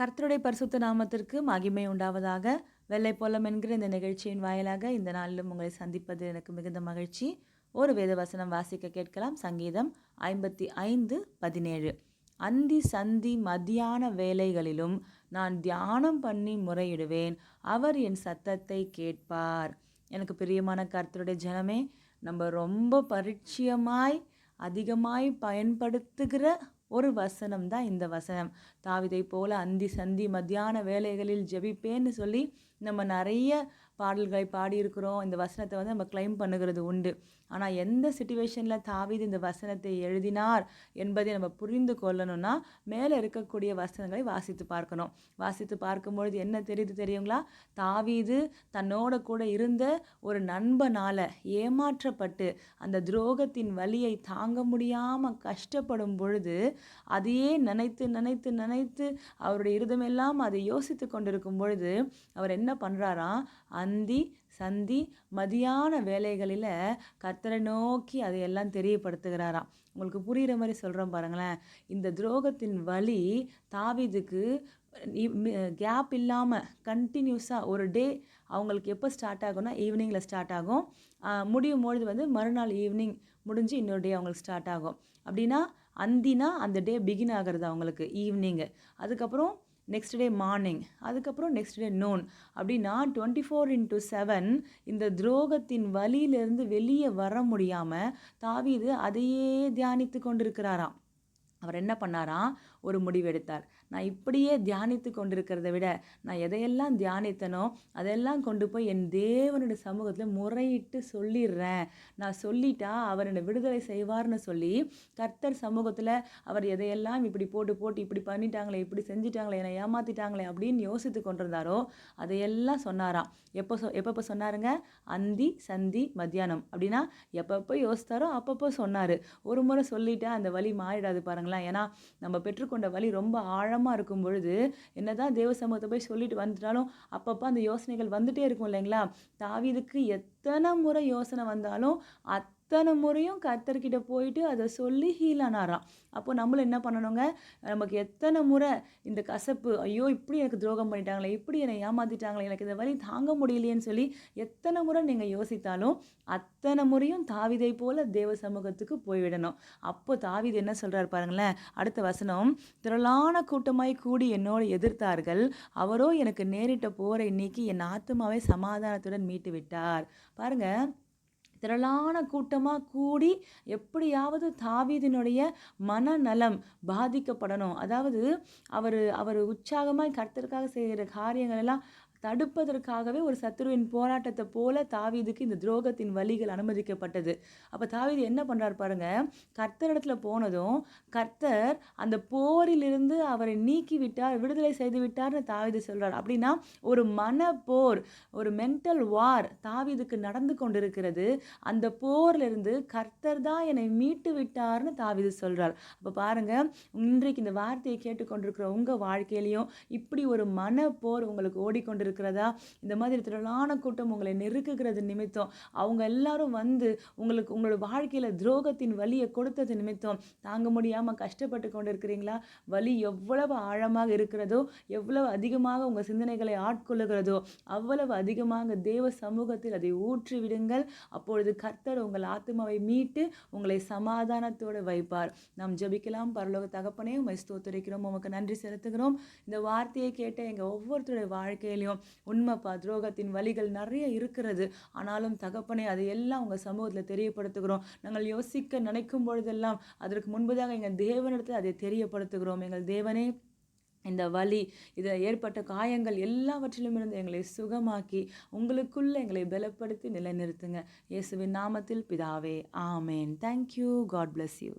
கர்த்தருடைய பரிசுத்த நாமத்திற்கு மகிமை உண்டாவதாக. வெள்ளை போலம் என்கிற இந்த நிகழ்ச்சியின் வாயிலாக இந்த நாளிலும் உங்களை சந்திப்பது எனக்கு மிகுந்த மகிழ்ச்சி. ஒரு வேத வசனம் வாசிக்க கேட்கலாம். சங்கீதம் ஐம்பத்தி ஐந்து பதினேழு. அந்தி சந்தி மதியான வேலைகளிலும் நான் தியானம் பண்ணி முறையிடுவேன். அவர் என் சத்தத்தை கேட்பார். எனக்கு பிரியமான கர்த்தருடைய ஜனமே நம்ம ரொம்ப பரிச்சயமாய் அதிகமாய் பயன்படுத்துகிற ஒரு வசனம் தான் இந்த வசனம். தாவிதை போல அந்தி சந்தி மத்தியான வேலைகளில் ஜெபிப்பேன்னு சொல்லி நம்ம நிறைய பாடல்களை பாடியிருக்கிறோம். இந்த வசனத்தை வந்து நம்ம கிளைம் பண்ணுகிறது உண்டு. ஆனால் எந்த சுச்சுவேஷனில் தாவிது இந்த வசனத்தை எழுதினார் என்பதை நம்ம புரிந்து கொள்ளணும்னா மேலே இருக்கக்கூடிய வசனங்களை வாசித்து பார்க்கணும். வாசித்து பார்க்கும்பொழுது என்ன தெரியுது தெரியுங்களா? தாவீது தன்னோட கூட இருந்த ஒரு நண்பனால் ஏமாற்றப்பட்டு அந்த துரோகத்தின் வலியை தாங்க முடியாமல் கஷ்டப்படும் பொழுது அதையே நினைத்து நினைத்து நினைத்து அவருடைய இருதமெல்லாம் அதை யோசித்து கொண்டிருக்கும் பொழுது அவர் என்ன பண்ணுறாராம் அந்த சந்தி மதியான வேலைகளில் கர்த்தரை நோக்கி அதையெல்லாம் தெரியப்படுத்துகிறாராம். உங்களுக்கு புரிகிற மாதிரி சொல்கிறோம் பாருங்களேன். இந்த துரோகத்தின் வழி தாவிதுக்கு கேப் இல்லாமல் கண்டினியூஸாக ஒரு டே அவங்களுக்கு எப்போ ஸ்டார்ட் ஆகும்னா ஈவினிங்கில் ஸ்டார்ட் ஆகும். முடியும் பொழுது வந்து மறுநாள் ஈவினிங் முடிஞ்சு இன்னொரு டே அவங்களுக்கு ஸ்டார்ட் ஆகும். அப்படின்னா அந்தினா அந்த டே பிகின் ஆகிறது அவங்களுக்கு ஈவினிங்கு அதுக்கப்புறம் நெக்ஸ்ட் டே மார்னிங் அதுக்கப்புறம் நெக்ஸ்ட் டே நோன் அப்படின்னா டுவெண்ட்டி ஃபோர் இன்ட்டு செவன் இந்த துரோகத்தின் வழியிலிருந்து வெளியே வர முடியாமல் தாவீது அதையே தியானித்து கொண்டிருக்கிறாராம். அவர் என்ன பண்ணாராம் ஒரு முடிவெடுத்தார் நான் இப்படியே தியானித்து கொண்டிருக்கிறத விட நான் எதையெல்லாம் தியானித்தனோ அதெல்லாம் கொண்டு போய் என் தேவனுடைய சமூகத்தில் முறையிட்டு சொல்லிடுறேன். நான் சொல்லிட்டா அவர் என்னை விடுதலை செய்வார்னு சொல்லி கர்த்தர் சமூகத்தில் அவர் எதையெல்லாம் இப்படி போட்டு போட்டு இப்படி பண்ணிட்டாங்களே இப்படி செஞ்சிட்டாங்களே என்னை ஏமாத்திட்டாங்களே அப்படின்னு யோசித்து கொண்டிருந்தாரோ அதையெல்லாம் சொன்னாராம். எப்போ சொ எப்பப்போ சொன்னாருங்க? அந்தி சந்தி மத்தியானம். அப்படின்னா எப்பப்போ யோசித்தாரோ அப்பப்போ சொன்னார். ஒரு முறை சொல்லிட்டா அந்த வழி மாறிடாது பாருங்களேன். ஏன்னா நம்ம பெற்றுக்கொண்ட வழி ரொம்ப ஆழமாக இருக்கும் பொழுது என்னதான் தேவ சமூகத்தை போய் சொல்லிட்டு வந்துட்டாலும் அப்பப்போ அந்த யோசனைகள் வந்துட்டே இருக்கும் இல்லைங்களா? தாவிதுக்கு எத்தனை முறை யோசனை வந்தாலும் அத்தனை முறையும் கத்தர்கிட்ட போயிட்டு அதை சொல்லி ஹீல் ஆனாராம். அப்போ நம்மளும் என்ன பண்ணணுங்க? நமக்கு எத்தனை முறை இந்த கசப்பு ஐயோ இப்படி எனக்கு துரோகம் பண்ணிட்டாங்களே இப்படி என்னை ஏமாத்திட்டாங்களே எனக்கு இந்த வழி தாங்க முடியலையேன்னு சொல்லி எத்தனை முறை நீங்கள் யோசித்தாலும் அத்தனை முறையும் தாவிதை போல தேவ சமூகத்துக்கு போய்விடணும். அப்போ தாவிது என்ன சொல்கிறார் பாருங்களேன்? அடுத்த வசனம் திரளான கூட்டமாய் கூடி என்னோடு எதிர்த்தார்கள். அவரோ எனக்கு நேரிட்ட போரை நீக்கி என் ஆத்மாவை சமாதானத்துடன் மீட்டு விட்டார் பாருங்கள் திரளான கூட்டமாக கூடி எப்படியாவது தாவீதினுடைய மனநலம் பாதிக்கப்படணும். அதாவது அவர் அவர் உற்சாகமாக கர்த்தருக்காக செய்கிற காரியங்கள் எல்லாம் தடுப்பதற்காகவே ஒரு சத்துருவின் போராட்டத்தை போல தாவீதுக்கு இந்த துரோகத்தின் வழிகள் அனுமதிக்கப்பட்டது. அப்போ தாவீது என்ன பண்ணுறார் பாருங்க கர்த்தரிடத்துல போனதும் கர்த்தர் அந்த போரிலிருந்து அவரை நீக்கி விட்டார் விடுதலை செய்து விட்டார்னு தாவீது சொல்கிறார் அப்படின்னா ஒரு மன போர் ஒரு மென்டல் வார் தாவீதுக்கு நடந்து கொண்டிருக்கிறது. அந்த போர்லேருந்து கர்த்தர் தான் என்னை மீட்டு விட்டார்னு தாவீது சொல்கிறார் அப்போ பாருங்க இன்றைக்கு இந்த வார்த்தையை கேட்டுக்கொண்டிருக்கிற உங்கள் வாழ்க்கையிலையும் இப்படி ஒரு மன போர் உங்களுக்கு ஓடிக்கொண்டிருக்கு. இருக்கிறதா? இந்த மாதிரி திரளான கூட்டம் உங்களை நெருக்குகிறது நிமித்தம். அவங்க எல்லாரும் வந்து உங்களுக்கு உங்களோட வாழ்க்கையில் துரோகத்தின் வலியை கொடுத்தது நிமித்தம். தாங்க முடியாமல் கஷ்டப்பட்டு கொண்டு இருக்கிறீங்களா வலி எவ்வளவு ஆழமாக இருக்கிறதோ எவ்வளவு அதிகமாக உங்கள் சிந்தனைகளை ஆட்கொள்ளுகிறதோ அவ்வளவு அதிகமாக தேவ சமூகத்தில் அதை ஊற்றி விடுங்கள். அப்பொழுது கர்த்தர் உங்கள் ஆத்மாவை மீட்டு உங்களை சமாதானத்தோடு வைப்பார். நாம் ஜபிக்கலாம். பரலோக தகப்பனே உமை ஸ்தோத்துரைக்கிறோம். உமக்கு நன்றி செலுத்துகிறோம். இந்த வார்த்தையை கேட்ட எங்கள் ஒவ்வொருத்தருடைய வாழ்க்கையிலையும் உண்மைப்பா துரோகத்தின் வழிகள் நிறைய இருக்கிறது. ஆனாலும் தகப்பனை அதை எல்லாம் உங்கள் சமூகத்தில் தெரியப்படுத்துகிறோம். நாங்கள் யோசிக்க நினைக்கும் பொழுதெல்லாம் அதற்கு முன்பதாக எங்கள் தேவனிடத்தில் அதை தெரியப்படுத்துகிறோம். எங்கள் தேவனே இந்த வலி இதில் ஏற்பட்ட காயங்கள் எல்லாவற்றிலும் இருந்து எங்களை சுகமாக்கி உங்களுக்குள்ள எங்களை பலப்படுத்தி நிலைநிறுத்துங்க. இயேசுவின் நாமத்தில் பிதாவே ஆமேன். Thank you God bless you